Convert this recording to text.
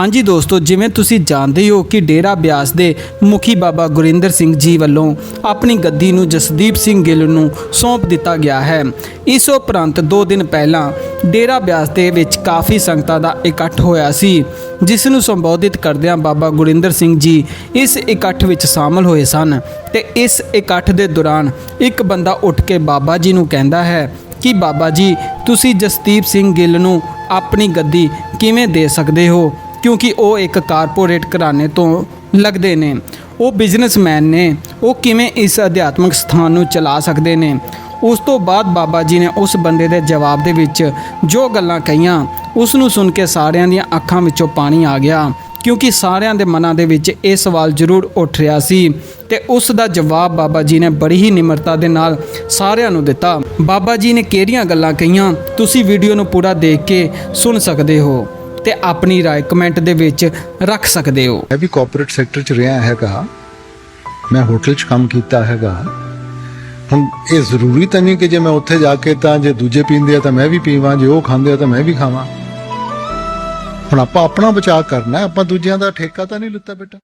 ਹਾਂਜੀ ਦੋਸਤੋ, ਜਿਵੇਂ ਤੁਸੀਂ ਜਾਣਦੇ ਹੋ ਕਿ ਡੇਰਾ ਬਿਆਸ ਦੇ ਮੁਖੀ ਬਾਬਾ ਗੁਰਿੰਦਰ ਸਿੰਘ ਜੀ ਵੱਲੋਂ ਆਪਣੀ ਗੱਦੀ ਨੂੰ ਜਸਦੀਪ ਸਿੰਘ ਗਿੱਲ ਨੂੰ ਸੌਂਪ ਦਿੱਤਾ ਗਿਆ ਹੈ। ਇਸ ਉਪਰੰਤ 2 ਦਿਨ ਪਹਿਲਾਂ ਡੇਰਾ ਬਿਆਸ ਦੇ ਵਿੱਚ ਕਾਫੀ ਸੰਗਤਾਂ ਦਾ ਇਕੱਠ ਹੋਇਆ ਸੀ, ਜਿਸ ਨੂੰ ਸੰਬੋਧਿਤ ਕਰਦਿਆਂ ਬਾਬਾ ਗੁਰਿੰਦਰ ਸਿੰਘ ਜੀ ਇਸ ਇਕੱਠ ਵਿੱਚ ਸ਼ਾਮਲ ਹੋਏ ਸਨ ਤੇ ਇਸ ਇਕੱਠ ਦੇ ਦੌਰਾਨ ਇੱਕ ਬੰਦਾ ਉੱਠ ਕੇ ਬਾਬਾ ਜੀ ਨੂੰ ਕਹਿੰਦਾ ਹੈ ਕਿ ਬਾਬਾ ਜੀ, ਤੁਸੀਂ ਜਸਦੀਪ ਸਿੰਘ ਗਿੱਲ ਨੂੰ ਆਪਣੀ ਗੱਦੀ ਕਿਵੇਂ ਦੇ ਸਕਦੇ ਹੋ? ਕਿਉਂਕਿ ਉਹ ਇੱਕ ਕਾਰਪੋਰੇਟ ਘਰਾਣੇ ਤੋਂ ਲੱਗਦੇ ਨੇ। ਉਹ ਬਿਜ਼ਨਸਮੈਨ ਨੇ। ਉਹ ਕਿਵੇਂ ਇਸ ਅਧਿਆਤਮਿਕ ਸਥਾਨ ਨੂੰ ਚਲਾ ਸਕਦੇ ਨੇ? ਉਸ ਤੋਂ ਬਾਅਦ ਬਾਬਾ ਜੀ ਨੇ ਉਸ ਬੰਦੇ ਦੇ ਜਵਾਬ ਦੇ ਵਿੱਚ ਜੋ ਗੱਲਾਂ ਕਹੀਆਂ, ਉਸ ਨੂੰ ਸੁਣ ਕੇ ਸਾਰਿਆਂ ਦੀਆਂ ਅੱਖਾਂ ਵਿੱਚੋਂ ਪਾਣੀ ਆ ਗਿਆ। ਕਿਉਂਕਿ ਸਾਰਿਆਂ ਦੇ ਮਨਾਂ ਦੇ ਵਿੱਚ ਇਹ ਸਵਾਲ ਜ਼ਰੂਰ ਉੱਠ ਰਿਹਾ ਸੀ ਤੇ ਉਸ ਦਾ ਜਵਾਬ ਬਾਬਾ ਜੀ ਨੇ ਬੜੀ ਹੀ ਨਿਮਰਤਾ ਦੇ ਨਾਲ ਸਾਰਿਆਂ ਨੂੰ ਦਿੱਤਾ। ਬਾਬਾ ਜੀ ਨੇ ਕਿਹੜੀਆਂ ਗੱਲਾਂ ਕਹੀਆਂ? ਤੁਸੀਂ ਵੀਡੀਓ ਨੂੰ ਪੂਰਾ ਦੇਖ ਕੇ ਸੁਣ ਸਕਦੇ ਹੋ। ਤੇ ਆਪਣੀ رائے ਕਮੈਂਟ ਦੇ ਵਿੱਚ ਰੱਖ ਸਕਦੇ ਹੋ ਮੈਂ ਵੀ ਕਾਰਪੋਰੇਟ ਸੈਕਟਰ ਚ ਰਿਹਾ ਹੈਗਾ ਮੈਂ ਹੋਟਲ ਚ ਕੰਮ ਕੀਤਾ ਹੈਗਾ ਹੁਣ ਇਹ ਜ਼ਰੂਰੀ ਤਾਂ ਨਹੀਂ ਕਿ ਜੇ ਮੈਂ ਉੱਥੇ ਜਾ ਕੇ ਤਾਂ ਜੇ ਦੂਜੇ ਪੀਂਦੇ ਆ ਤਾਂ ਮੈਂ ਵੀ ਪੀਵਾਂ ਜੇ ਉਹ ਖਾਂਦੇ ਆ ਤਾਂ ਮੈਂ ਵੀ ਖਾਵਾਂ ਹੁਣ ਆਪਾਂ ਆਪਣਾ ਬਚਾਅ ਕਰਨਾ ਹੈ, ਆਪਾਂ ਦੂਜਿਆਂ ਦਾ ਠੇਕਾ ਤਾਂ ਨਹੀਂ ਲਿੱਤਾ ਬੇਟਾ